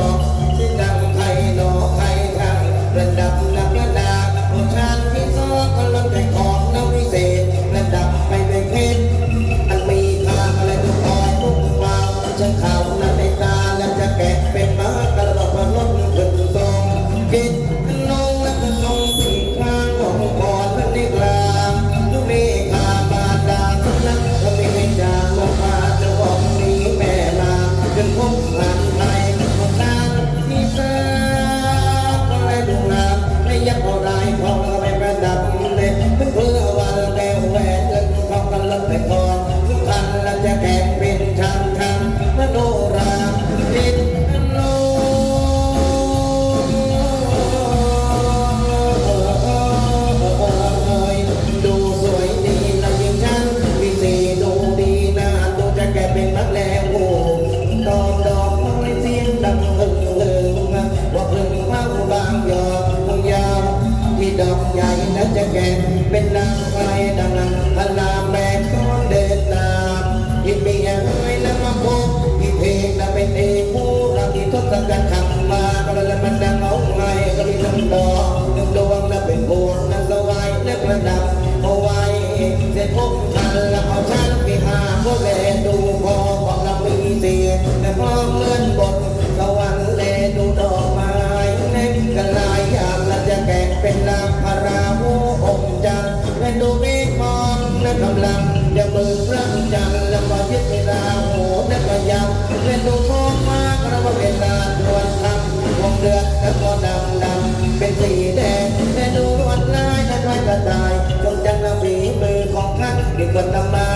บท ที่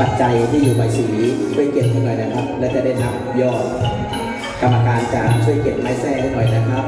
ปัจจัยที่อยู่ใบสีช่วยเก็บให้หน่อยนะครับ และจะได้นับยอด กรรมการจะช่วยเก็บไม้แท้ให้หน่อยนะครับ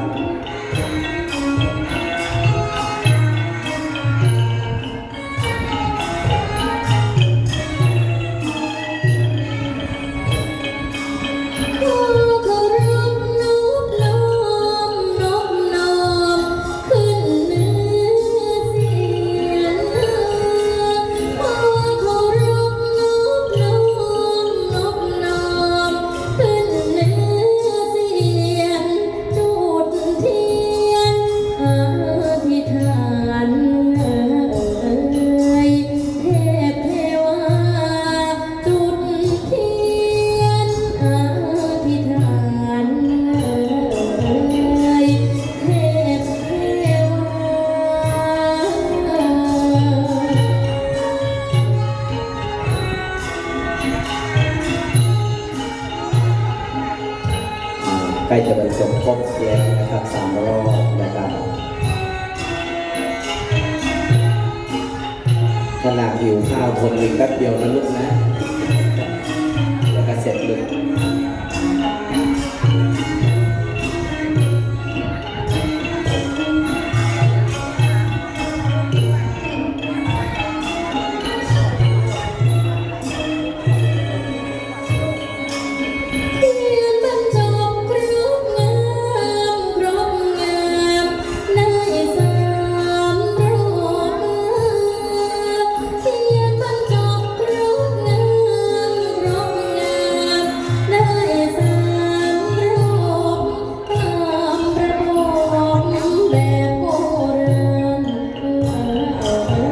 ขนาดหิวข้าวทนอีกแป๊บเดียวนะลูกนะ